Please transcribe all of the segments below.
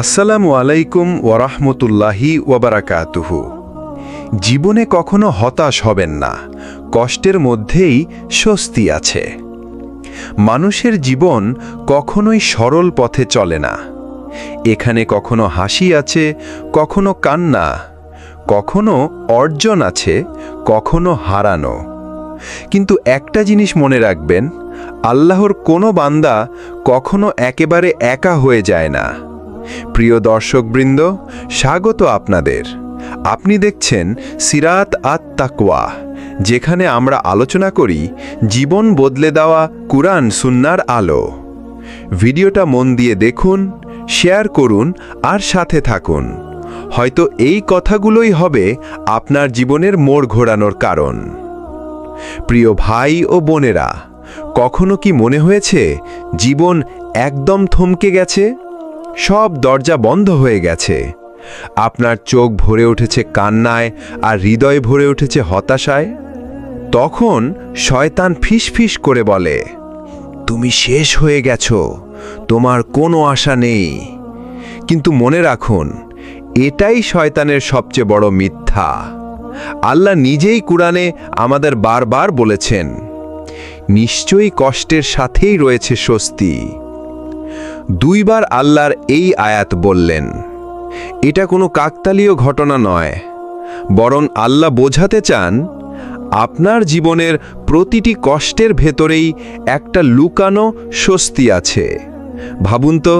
আসসালামু আলাইকুম ওরহমতুল্লাহি ওবরাকাতুহু জীবনে কখনো হতাশ হবেন না, কষ্টের মধ্যেই স্বস্তি আছে। মানুষের জীবন কখনোই সরল পথে চলে না। এখানে কখনো হাসি আছে, কখনো কান্না, কখনো অর্জন আছে, কখনো হারানো। কিন্তু একটা জিনিস মনে রাখবেন, আল্লাহর কোনো বান্দা কখনো একেবারে একা হয়ে যায় না। প্রিয় দর্শকবৃন্দ, স্বাগত আপনাদের। আপনি দেখছেন সিরাত আত তাকওয়া যেখানে আমরা আলোচনা করি জীবন বদলে দেওয়া কুরআন সুন্নার আলো। ভিডিওটা মন দিয়ে দেখুন, শেয়ার করুন, আর সাথে থাকুন। হয়তো এই কথাগুলোই হবে আপনার জীবনের মোড় ঘোরানোর কারণ। প্রিয় ভাই ও বোনেরা, কখনো কি মনে হয়েছে জীবন একদম থমকে গেছে? সব দরজা বন্ধ হয়ে গেছে। আপনার চোখ ভরে উঠেছে কান্নায় আর হৃদয় ভরে উঠেছে হতাশায়। তখন শয়তান ফিসফিস করে বলে, তুমি শেষ হয়ে গেছ, তোমার কোনো আশা নেই। কিন্তু মনে রাখুন, এটাই শয়তানের সবচেয়ে বড় মিথ্যা। আল্লাহ নিজেই কুরআনে আমাদের বারবার বলেছেন, নিশ্চয়ই কষ্টের সাথেই রয়েছে স্বস্তি। দুইবার আল্লাহর এই আয়াত বললেন, এটা কোনো কাকতালীয় ঘটনা নয়, বরং আল্লাহ বোঝাতে চান, আপনার জীবনের প্রতিটি কষ্টের ভেতরেই একটা লুকানো স্বস্তি আছে। ভাবুন তো,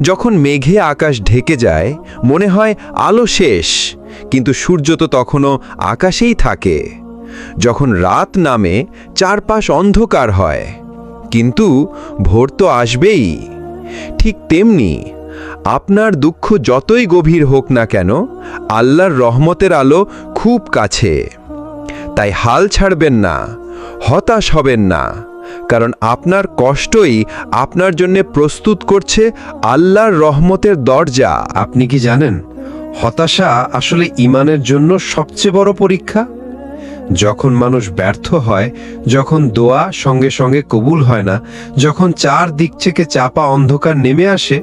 যখন মেঘে আকাশ ঢেকে যায়, মনে হয় আলো শেষ, কিন্তু সূর্য তো তখনও আকাশেই থাকে। যখন রাত নামে, চারপাশ অন্ধকার হয়, কিন্তু ভোর তো আসবেই। ঠিক তেমনি আপনার দুঃখ যতই গভীর হোক না কেন, আল্লাহর রহমতের আলো খুব কাছে। তাই হাল ছাড়বেন না, হতাশ হবেন না, কারণ আপনার কষ্টই আপনার জন্য প্রস্তুত করছে আল্লাহর রহমতের দরজা। আপনি কি জানেন, হতাশা আসলে ইমানের জন্য সবচেয়ে বড় পরীক্ষা? যখন মানুষ ব্যর্থ হয়, যখন দোয়া সঙ্গে সঙ্গে কবুল হয় না, যখন চার দিক থেকে চাপা অন্ধকার নেমে আসে,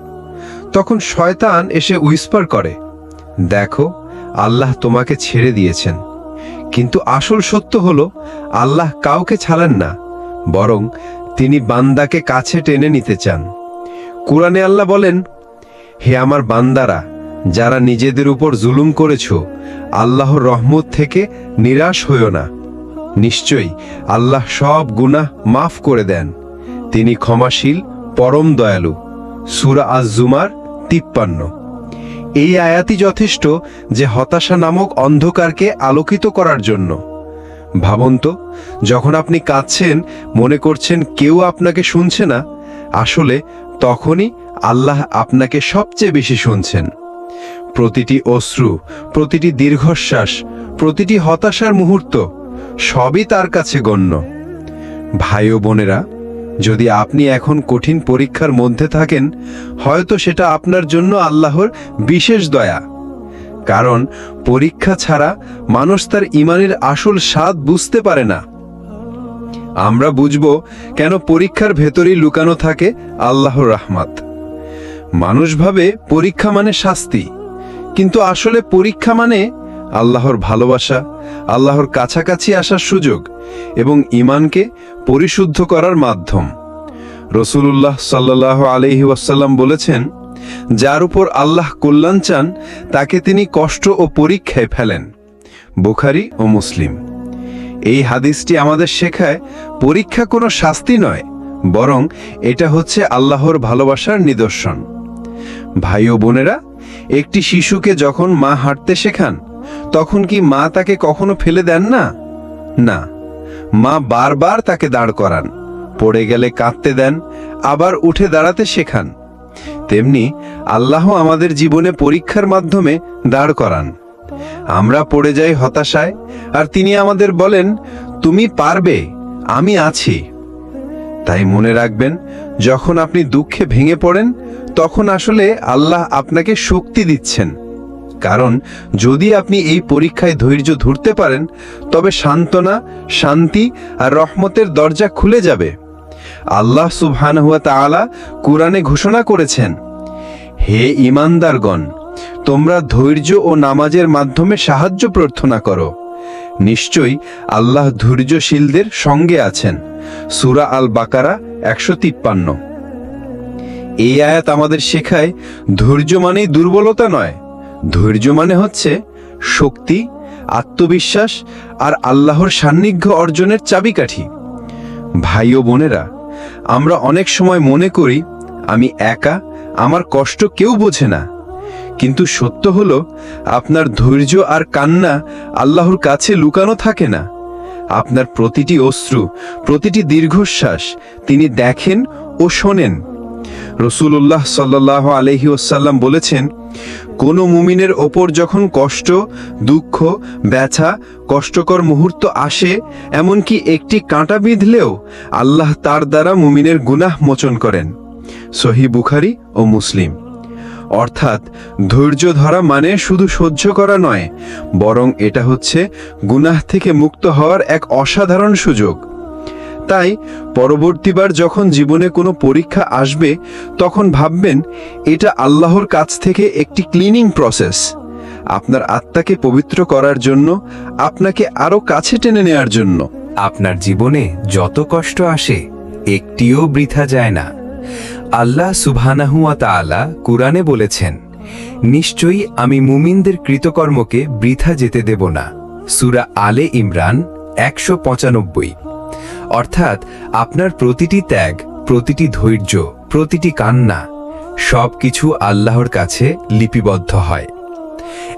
তখন শয়তান এসে উইস্পার করে, দেখো, আল্লাহ তোমাকে ছেড়ে দিয়েছেন। কিন্তু আসল সত্য হলো, আল্লাহ কাউকে ছাড়েন না, বরং তিনি বান্দাকে কাছে টেনে নিতে চান। কোরআনে আল্লাহ বলেন, হে আমার বান্দারা যারা নিজেদের উপর জুলুম করেছ, আল্লাহর রহমত থেকে নিরাশ হইও না। নিশ্চয়ই আল্লাহ সব গুনাহ মাফ করে দেন। তিনি ক্ষমাশীল, পরম দয়ালু। সুরা আজ জুমার তিপ্পান্ন। এই আয়াতি যথেষ্ট যে হতাশা নামক অন্ধকারকে আলোকিত করার জন্য। ভাবুন তো, যখন আপনি কাঁদছেন, মনে করছেন কেউ আপনাকে শুনছে না, আসলে তখনই আল্লাহ আপনাকে সবচেয়ে বেশি শুনছেন। প্রতিটি অশ্রু, প্রতিটি দীর্ঘশ্বাস, প্রতিটি হতাশার মুহূর্ত সবই তার কাছে গণ্য। ভাই ও বোনেরা, যদি আপনি এখন কঠিন পরীক্ষার মধ্যে থাকেন, হয়তো সেটা আপনার জন্য আল্লাহর বিশেষ দয়া। কারণ পরীক্ষা ছাড়া মানুষ তার ইমানের আসল স্বাদ বুঝতে পারে না। আমরা বুঝব কেন পরীক্ষার ভেতরেই লুকানো থাকে আল্লাহর রাহমাত। মানুষ ভাবে পরীক্ষা মানে শাস্তি। কিন্তু আসলে পরীক্ষা মানে আল্লাহর ভালোবাসা, আল্লাহর কাছাকাছি আসার সুযোগ এবং ইমানকে পরিশুদ্ধ করার মাধ্যম। রসুলুল্লাহ সাল্লাহ আলহি ওয়াসাল্লাম বলেছেন, যার উপর আল্লাহ কল্যাণ চান, তাকে তিনি কষ্ট ও পরীক্ষায় ফেলেন। বুখারি ও মুসলিম। এই হাদিসটি আমাদের শেখায় পরীক্ষা কোনো শাস্তি নয়, বরং এটা হচ্ছে আল্লাহর ভালোবাসার নিদর্শন। ভাই ও বোনেরা একটি শিশুকে যখন মা হাঁটতে শেখান, তখন কি মা তাকে কখনো ফেলে দেন না? না। মা বারবার তাকে দাঁড় করান, পড়ে গেলে কাঁদতে দেন, আবার উঠে দাঁড়াতে শেখান। তেমনি আল্লাহ আমাদের জীবনে পরীক্ষার মাধ্যমে দাঁড় করান। আমরা পড়ে যাই হতাশায়, আর তিনি আমাদের বলেন, তুমি পারবে, আমি আছি। তাই মনে রাখবেন, যখন আপনি দুঃখে ভেঙে পড়েন, তখন আসলে আল্লাহ আপনাকে শক্তি দিচ্ছেন। কারণ, যদি আপনি এই পরীক্ষায় ধৈর্য ধরতে পারেন, তবে সান্ত্বনা, শান্তি আর রহমতের দরজা খুলে যাবে। আল্লাহ সুবহানাহু ওয়া তাআলা কুরআনে ঘোষণা করেছেন, হে ইমানদারগণ তোমরা ধৈর্য ও নামাজের মাধ্যমে সাহায্য প্রার্থনা করো। নিশ্চয়ই আল্লাহ ধৈর্যশীলদের সঙ্গে আছেন। সুরা আল বাকারা একশো তিপ্পান্ন। এই আয়াত আমাদের শেখায় ধৈর্য মানেই দুর্বলতা নয়। ধৈর্য মানে হচ্ছে শক্তি, আত্মবিশ্বাস আর আল্লাহর সান্নিধ্য অর্জনের চাবিকাঠি। ভাই ও বোনেরা, আমরা অনেক সময় মনে করি, আমি একা, আমার কষ্ট কেউ বোঝে না। কিন্তু সত্য হলো, আপনার ধৈর্য আর কান্না আল্লাহর কাছে লুকানো থাকে না। আপনার প্রতিটি অশ্রু, প্রতিটি দীর্ঘশ্বাস তিনি দেখেন ও শোনেন। রসুল্লাহ সাল্লাহ আলহি ওসাল্লাম বলেছেন, কোনো মুমিনের ওপর যখন কষ্ট, দুঃখ, ব্যথা, কষ্টকর মুহূর্ত আসে, এমনকি একটি কাঁটা বিঁধলেও আল্লাহ তার দ্বারা মুমিনের গুনাহ মোচন করেন। সহি বুখারি ও মুসলিম। অর্থাৎ ধৈর্য ধরা মানে শুধু সহ্য করা নয়, বরং এটা হচ্ছে গুনাহ থেকে মুক্ত হওয়ার এক অসাধারণ সুযোগ। তাই পরবর্তীবার যখন জীবনে কোনো পরীক্ষা আসবে, তখন ভাববেন, এটা আল্লাহর কাছ থেকে একটি ক্লিনিং প্রসেস আপনার আত্মাকে পবিত্র করার জন্য, আপনাকে আরও কাছে টেনে নেয়ার জন্য। আপনার জীবনে যত কষ্ট আসে, একটিও বৃথা যায় না। আল্লাহ সুবহানাহুয়া তাআলা কুরআনে বলেছেন, নিশ্চয়ই আমি মুমিনদের কৃতকর্মকে বৃথা যেতে দেব না। সূরা আলে ইমরান একশো পঁচানব্বই। অর্থাৎ আপনার প্রতিটি ত্যাগ, প্রতিটি ধৈর্য, প্রতিটি কান্না সব কিছু আল্লাহর কাছে লিপিবদ্ধ হয়।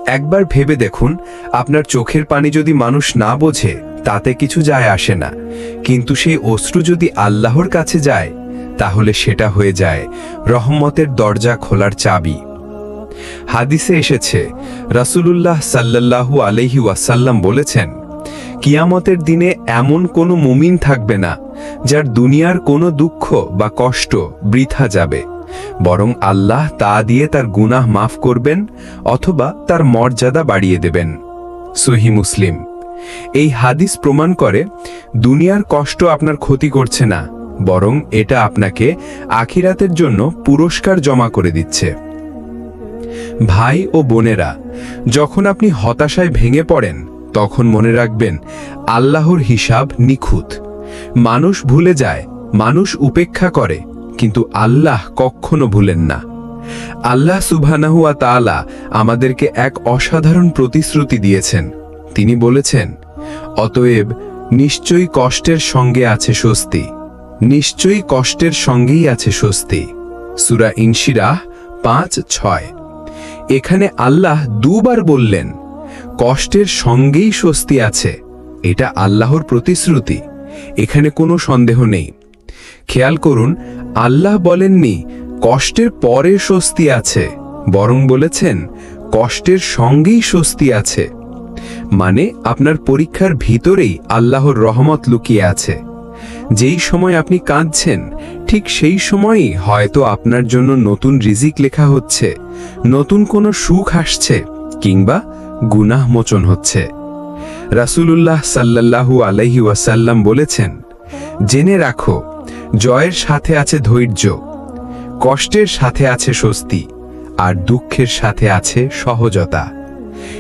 একবার ভেবে দেখুন, আপনার চোখের পানি যদি মানুষ না বোঝে, তাতে কিছু যায় আসে না। কিন্তু সেই অশ্রু যদি আল্লাহর কাছে যায় তাহলে সেটা হয়ে যায় রহমতের দরজা খোলার চাবি। হাদিসে এসেছে, রাসূলুল্লাহ সাল্লাল্লাহু আলাইহি ওয়াসাল্লাম বলেছেন, কিয়ামতের দিনে এমন কোনো মুমিন থাকবে না যার দুনিয়ার কোনো দুঃখ বা কষ্ট বৃথা যাবে। বরং আল্লাহ তা দিয়ে তার গুনাহ মাফ করবেন অথবা তার মর্যাদা বাড়িয়ে দেবেন। সহি মুসলিম, এই হাদিস প্রমাণ করে, দুনিয়ার কষ্ট আপনার ক্ষতি করছে না বরং এটা আপনাকে আখিরাতের জন্য পুরস্কার জমা করে দিচ্ছে। ভাই ও বোনেরা, যখন আপনি হতাশায় ভেঙে পড়েন, তখন মনে রাখবেন, আল্লাহর হিসাব নিখুঁত। মানুষ ভুলে যায়, মানুষ উপেক্ষা করে, কিন্তু আল্লাহ কখনো ভুলেন না। আল্লাহ সুবহানাহুয়া তাআলা আমাদেরকে এক অসাধারণ প্রতিশ্রুতি দিয়েছেন। তিনি বলেছেন, অতএব নিশ্চয়ই কষ্টের সঙ্গে আছে স্বস্তি। নিশ্চয়ই কষ্টের সঙ্গেই আছে স্বস্তি। সুরা ইনশিরাহ পাঁচ ছয়। এখানে আল্লাহ দুবার বললেন, কষ্টের সঙ্গেই স্বস্তি আছে, এটা আল্লাহর প্রতিশ্রুতি, এখানে কোনো সন্দেহ নেই। খেয়াল করুন, আল্লাহ বলেননি, কষ্টের পরে স্বস্তি আছে, বরং বলেছেন, কষ্টের সঙ্গেই স্বস্তি আছে। মানে আপনার পরীক্ষার ভিতরেই আল্লাহর রহমত লুকিয়ে আছে। যেই সময় আপনি কাঁদছেন, ঠিক সেই সময়ই হয়তো আপনার জন্য নতুন রিজিক লেখা হচ্ছে, নতুন কোনো সুখ আসছে, কিংবা গুনাহ মোচন হচ্ছে। রাসূলুল্লাহ সাল্লাল্লাহু আলাইহি ওয়াসাল্লাম বলেছেন, জেনে রাখো, জয়ের সাথে আছে ধৈর্য, কষ্টের সাথে আছে স্বস্তি, আর দুঃখের সাথে আছে সহজতা।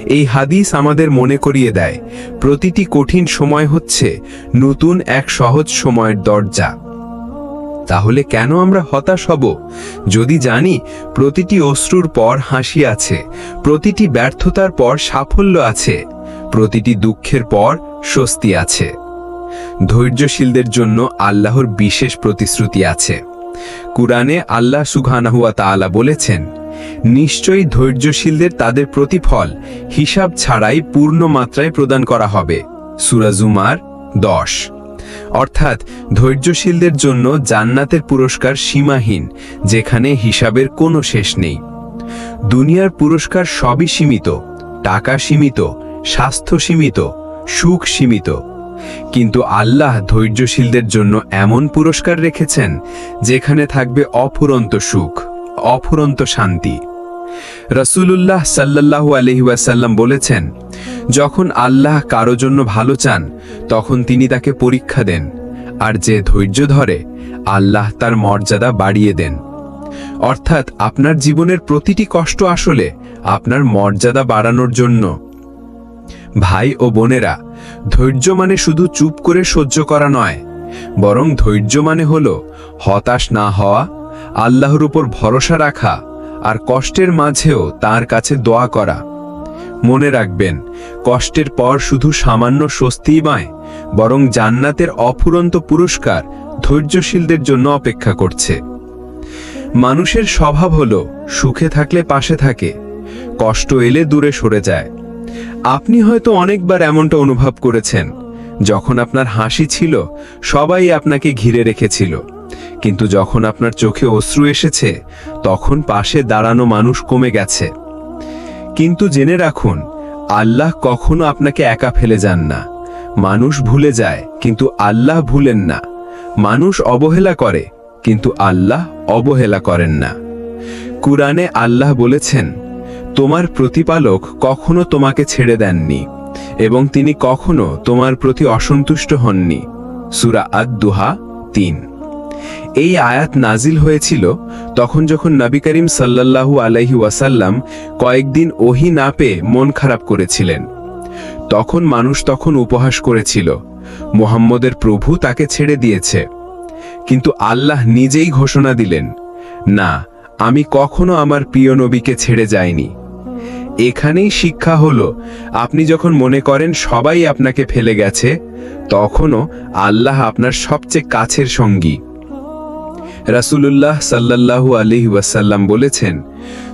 এই হাদিস আমাদের মনে করিয়ে দেয়। প্রতিটি কঠিন সময় হচ্ছে নতুন এক সহজ সময়ের দরজা। তাহলে কেন আমরা হতাশ হব? যদি জানি প্রতিটি অশ্রুর পর হাসি আছে, প্রতিটি ব্যর্থতার পর সাফল্য আছে, প্রতিটি দুঃখের পর স্বস্তি আছে। ধৈর্যশীলদের জন্য আল্লাহর বিশেষ প্রতিশ্রুতি আছে। কুরআনে আল্লাহ সুবহানাহুয়া তাআলা বলেছেন নিশ্চয়ই ধৈর্যশীলদের তাদের প্রতিফল, হিসাব ছাড়াই পূর্ণ মাত্রায় প্রদান করা হবে। সূরা জুমার দশ। অর্থাৎ, ধৈর্যশীলদের জন্য জান্নাতের পুরস্কার সীমাহীন, যেখানে হিসাবের কোনো শেষ নেই। দুনিয়ার পুরস্কার সবই সীমিত, টাকা সীমিত, স্বাস্থ্য সীমিত, সুখ সীমিত। কিন্তু আল্লাহ ধৈর্যশীলদের জন্য এমন পুরস্কার রেখেছেন, যেখানে থাকবে অফুরন্ত সুখ। অফুরন্ত শান্তি। রসুলুল্লাহ সাল্লাল্লাহু আলহি ওয়াসাল্লাম বলেছেন, যখন আল্লাহ কারও জন্য ভালো চান, তখন তিনি তাকে পরীক্ষা দেন, আর যে ধৈর্য ধরে, আল্লাহ তার মর্যাদা বাড়িয়ে দেন। অর্থাৎ আপনার জীবনের প্রতিটি কষ্ট আসলে আপনার মর্যাদা বাড়ানোর জন্য। ভাই ও বোনেরা, ধৈর্য মানে শুধু চুপ করে সহ্য করা নয়, বরং ধৈর্য মানে হল হতাশ না হওয়া আল্লাহর উপর ভরসা রাখা আর কষ্টের মাঝেও তার কাছে দোয়া করা। মনে রাখবেন, কষ্টের পর শুধু সামান্য স্বস্তিই নয়, বরং জান্নাতের অফুরন্ত পুরস্কার ধৈর্যশীলদের জন্য অপেক্ষা করছে। মানুষের স্বভাব হল, সুখে থাকলে পাশে থাকে, কষ্ট এলে দূরে সরে যায়। আপনি হয়তো অনেকবার এমনটা অনুভব করেছেন, যখন আপনার হাসি ছিল, সবাই আপনাকে ঘিরে রেখেছিল। কিন্তু যখন আপনার চোখে অশ্রু এসেছে, তখন পাশে দাঁড়ানো মানুষ কমে গেছে। কিন্তু জেনে রাখুন, আল্লাহ কখনো আপনাকে একা ফেলে যান না। মানুষ ভুলে যায়, কিন্তু আল্লাহ ভুলেন না। মানুষ অবহেলা করে, কিন্তু আল্লাহ অবহেলা করেন না। কুরআনে আল্লাহ বলেছেন, তোমার প্রতিপালক কখনো তোমাকে ছেড়ে দেননি, এবং তিনি কখনো তোমার প্রতি অসন্তুষ্ট হননি। সুরা আদ দুহা তিন। এই আয়াত নাজিল হয়েছিল তখন যখন নবী করিম সাল্লাল্লাহু আলাইহি ওয়াসাল্লাম কয়েকদিন ওহি না পেয়ে মন খারাপ করেছিলেন। তখন মানুষ তখন উপহাস করেছিল, মোহাম্মদের প্রভু তাকে ছেড়ে দিয়েছে। কিন্তু আল্লাহ নিজেই ঘোষণা দিলেন, না, আমি কখনো আমার প্রিয় নবীকে ছেড়ে যাইনি। এখানেই শিক্ষা হলো, আপনি যখন মনে করেন সবাই আপনাকে ফেলে গেছে, তখনও আল্লাহ আপনার সবচেয়ে কাছের সঙ্গী। রাসূলুল্লাহ সাল্লাল্লাহু আলাইহি ওয়াসাল্লাম বলেছেন,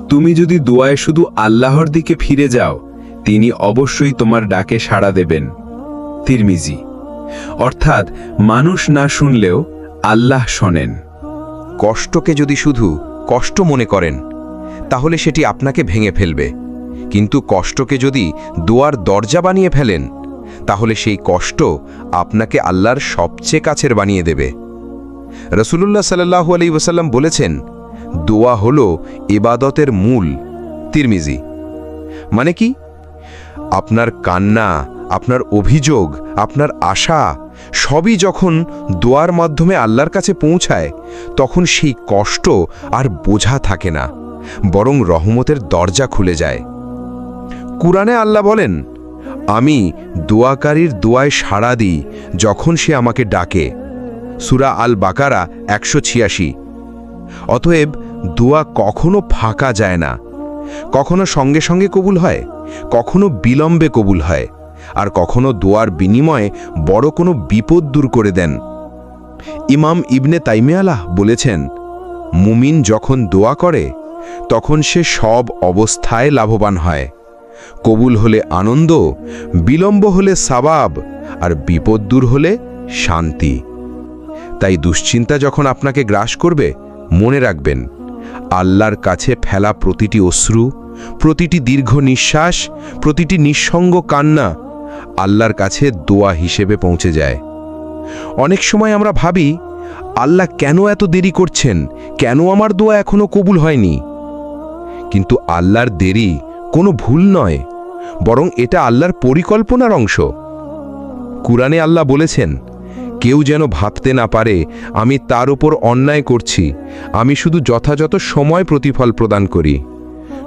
তুমি যদি দোয়ায় শুধু আল্লাহর দিকে ফিরে যাও, তিনি অবশ্যই তোমার ডাকে সাড়া দেবেন। তিরমিজি। অর্থাৎ, মানুষ না শুনলেও আল্লাহ শোনেন। কষ্টকে যদি শুধু কষ্ট মনে করেন, তাহলে সেটি আপনাকে ভেঙে ফেলবে। কিন্তু কষ্টকে যদি দোয়ার দরজা বানিয়ে ফেলেন, তাহলে সেই কষ্ট আপনাকে আল্লাহর সবচেয়ে কাছের বানিয়ে দেবে। রসুলুল্লাহ সাল্লাহু আলী ওসাল্লাম বলেছেন, দোয়া হল ইবাদতের মূল। তিরমিজি মানে কি? আপনার কান্না, আপনার অভিযোগ, আপনার আশা সবই যখন দোয়ার মাধ্যমে আল্লাহর কাছে পৌঁছায়, তখন সেই কষ্ট আর বোঝা থাকে না, বরং রহমতের দরজা খুলে যায়। কুরআনে আল্লাহ বলেন, আমি দোয়াকারীর দোয়ায় সাড়া দিই যখন সে আমাকে ডাকে। সুরা আল বাকারা একশো ছিয়াশি। অতএব দোয়া কখনো ফাঁকা যায় না। কখনো সঙ্গে সঙ্গে কবুল হয়, কখনো বিলম্বে কবুল হয়, আর কখনো দোয়ার বিনিময়ে বড় কোনো বিপদ দূর করে দেন। ইমাম ইবনে তাইমিয়ালাহ বলেছেন, মুমিন যখন দোয়া করে, তখন সে সব অবস্থায় লাভবান হয়। কবুল হলে আনন্দ, বিলম্ব হলে সাবাব, আর বিপদ দূর হলে শান্তি। তাই দুশ্চিন্তা যখন আপনাকে গ্রাস করবে, মনে রাখবেন, আল্লাহর কাছে ফেলা প্রতিটি অশ্রু, প্রতিটি দীর্ঘ নিঃশ্বাস, প্রতিটি নিঃসঙ্গ কান্না আল্লাহর কাছে দোয়া হিসেবে পৌঁছে যায়। অনেক সময় আমরা ভাবি, আল্লাহ কেন এত দেরি করছেন? কেন আমার দোয়া এখনও কবুল হয়নি? কিন্তু আল্লাহর দেরি কোনো ভুল নয়, বরং এটা আল্লাহর পরিকল্পনার অংশ। কুরআনে আল্লাহ বলেছেন কেউ যেন ভাবতে না পারে, আমি তার উপর অন্যায় করছি। আমি শুধু যথাযথ সময় প্রতিফল প্রদান করি।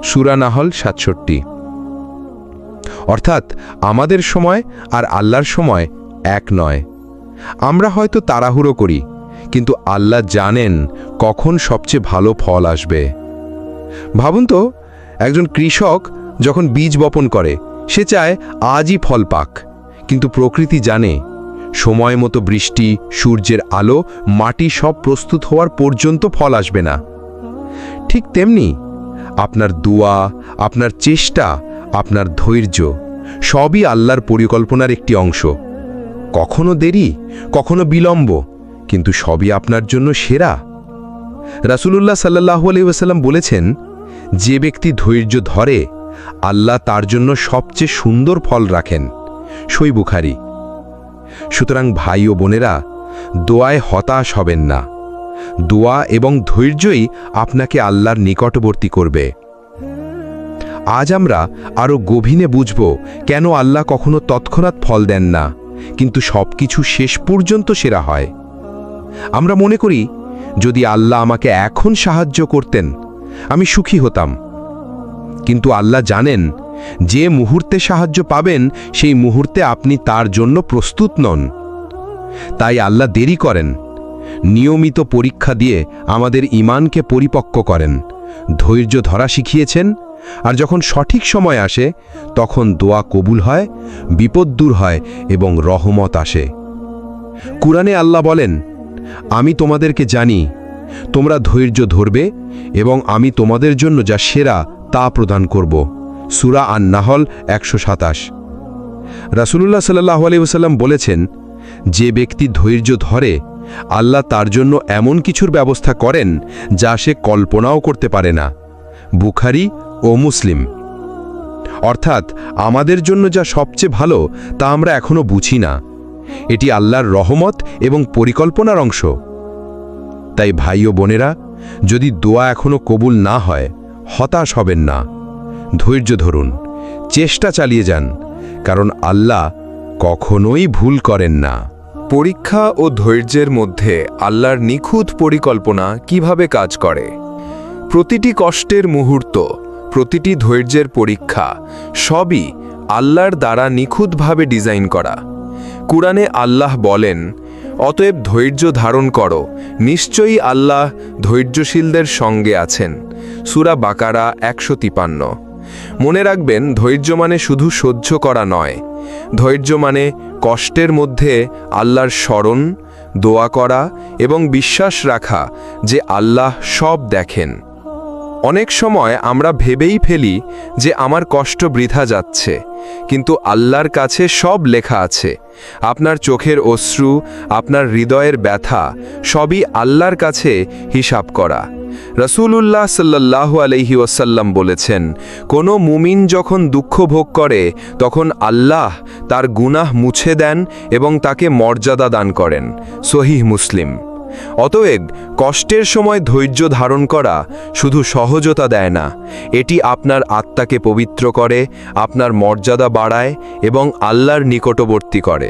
সুরা নাহল সাতষট্টি। অর্থাৎ আমাদের সময় আর আল্লাহর সময় এক নয়। আমরা হয়তো তাড়াহুড়ো করি, কিন্তু আল্লাহ জানেন কখন সবচেয়ে ভালো ফল আসবে। ভাবুন তো, একজন কৃষক যখন বীজ বপন করে, সে চায় আজই ফল পাক, কিন্তু প্রকৃতি জানে সময় মতো বৃষ্টি, সূর্যের আলো, মাটি সব প্রস্তুত হওয়ার পর্যন্ত ফল আসবে না। ঠিক তেমনি আপনার দোয়া, আপনার চেষ্টা, আপনার ধৈর্য সবই আল্লাহর পরিকল্পনার একটি অংশ। কখনো দেরি, কখনো বিলম্ব, কিন্তু সবই আপনার জন্য সেরা। রাসূলুল্লাহ সাল্লাহ আলহিহাসাল্লাম বলেছেন, যে ব্যক্তি ধৈর্য ধরে, আল্লাহ তার জন্য সবচেয়ে সুন্দর ফল রাখেন। সই বুখারি। সুতরাং ভাই ও বোনেরা, দোয়ায় হতাশ হবেন না। দোয়া এবং ধৈর্যই আপনাকে আল্লাহর নিকটবর্তী করবে। আজ আমরা আরও গভীরে বুঝব কেন আল্লাহ কখনো তৎক্ষণাৎ ফল দেন না, কিন্তু সবকিছু শেষ পর্যন্ত সেরা হয়। আমরা মনে করি, যদি আল্লাহ আমাকে এখন সাহায্য করতেন, আমি সুখী হতাম। কিন্তু আল্লাহ জানেন যে মুহূর্তে সাহায্য পাবেন, সেই মুহূর্তে আপনি তার জন্য প্রস্তুত নন। তাই আল্লাহ দেরি করেন। নিয়মিত পরীক্ষা দিয়ে আমাদের ইমানকে পরিপক্ক করেন। ধৈর্য ধরা শিখিয়েছেন, আর যখন সঠিক সময় আসে, তখন দোয়া কবুল হয়, বিপদ দূর হয় এবং রহমত আসে। কুরআনে আল্লাহ বলেন, আমি তোমাদেরকে জানি, তোমরা ধৈর্য ধরবে এবং আমি তোমাদের জন্য যা সেরা তা প্রদান করব। সুরা আন নাহল একশো সাতাশ। রাসুলুল্লাহ সাল্লাহ আলিউসাল্লাম বলেছেন, যে ব্যক্তি ধৈর্য ধরে, আল্লাহ তার জন্য এমন কিছুর ব্যবস্থা করেন যা সে কল্পনাও করতে পারে না, বুখারি ও মুসলিম। অর্থাৎ আমাদের জন্য যা সবচেয়ে ভালো, তা আমরা এখনও বুঝি না। এটি আল্লাহর রহমত এবং পরিকল্পনার অংশ। তাই ভাই ও বোনেরা, যদি দোয়া এখনও কবুল না হয়, হতাশ হবেন না। ধৈর্য ধরুন, চেষ্টা চালিয়ে যান, কারণ আল্লাহ কখনোই ভুল করেন না। পরীক্ষা ও ধৈর্যের মধ্যে আল্লাহর নিখুঁত পরিকল্পনা কীভাবে কাজ করে? প্রতিটি কষ্টের মুহূর্ত, প্রতিটি ধৈর্যের পরীক্ষা, সবই আল্লাহর দ্বারা নিখুঁতভাবে ডিজাইন করা। কুরআনে আল্লাহ বলেন, অতএব ধৈর্য ধারণ করো, নিশ্চয়ই আল্লাহ ধৈর্যশীলদের সঙ্গে আছেন। সুরা বাকারা একশো তিপান্ন। মনে রাখবেন, ধৈর্য মানে শুধু সহ্য করা নয়। ধৈর্য মানে কষ্টের মধ্যে আল্লাহর স্মরণ, দোয়া করা এবং বিশ্বাস রাখা যে আল্লাহ সব দেখেন। অনেক সময় আমরা ভেবেই ফেলি যে আমার কষ্ট বৃথা যাচ্ছে, কিন্তু আল্লাহর কাছে সব লেখা আছে। আপনার চোখের অশ্রু, আপনার হৃদয়ের ব্যথা সবই আল্লাহর কাছে হিসাব করা। রসুলুল্লাহ সাল্লাহ আলহি ওসাল্লাম বলেছেন, কোনো মুমিন যখন দুঃখ ভোগ করে, তখন আল্লাহ তার গুনাহ মুছে দেন এবং তাকে মর্যাদা দান করেন। সহিহ মুসলিম। অতএব কষ্টের সময় ধৈর্য ধারণ করা শুধু সহজতা দেয় না, এটি আপনার আত্মাকে পবিত্র করে, আপনার মর্যাদা বাড়ায় এবং আল্লাহর নিকটবর্তী করে।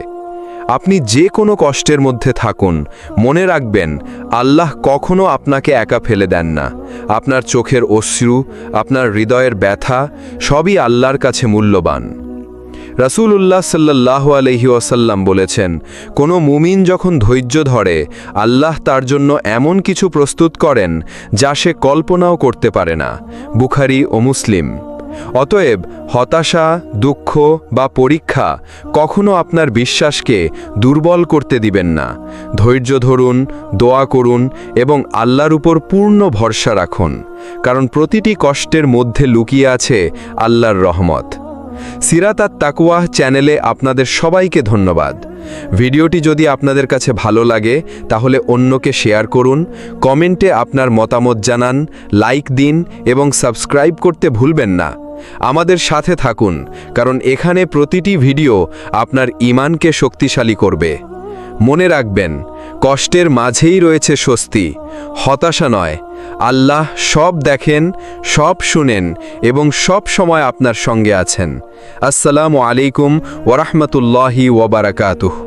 আপনি যে কোনো কষ্টের মধ্যে থাকুন। মনে রাখবেন, আল্লাহ কখনো আপনাকে একা ফেলে দেন না। আপনার চোখের অশ্রু, আপনার হৃদয়ের ব্যথা, সবই আল্লাহর কাছে মূল্যবান। রাসূলুল্লাহ সাল্লাহ আলহি ওয়াসাল্লাম বলেছেন, কোনো মুমিন যখন ধৈর্য ধরে, আল্লাহ তার জন্য এমন কিছু প্রস্তুত করেন, যা সে কল্পনাও করতে পারে না। বুখারি ও মুসলিম। অতএব হতাশা, দুঃখ বা পরীক্ষা কখনো আপনার বিশ্বাসকে দুর্বল করতে দিবেন না। ধৈর্য ধরুন, দোয়া করুন এবং আল্লাহর উপর পূর্ণ ভরসা রাখুন। কারণ প্রতিটি কষ্টের মধ্যে লুকিয়ে আছে আল্লাহর রহমত। সিরাত আর তাকুয়াহ চ্যানেলে আপনাদের সবাইকে ধন্যবাদ। ভিডিওটি যদি আপনাদের কাছে ভালো লাগে, তাহলে অন্যকে শেয়ার করুন, কমেন্টে আপনার মতামত জানান, লাইক দিন এবং সাবস্ক্রাইব করতে ভুলবেন না। আমাদের সাথে থাকুন, কারণ এখানে প্রতিটি ভিডিও আপনার ইমানকে শক্তিশালী করবে। মনে রাখবেন, কষ্টের মাঝেই রয়েছে স্বস্তি। হতাশা নয়, আল্লাহ সব দেখেন, সব শুনেন এবং সব সময় আপনার সঙ্গে আছেন। আসসালামু আলাইকুম ওরহমতুল্লাহি ওবরাকাতুহ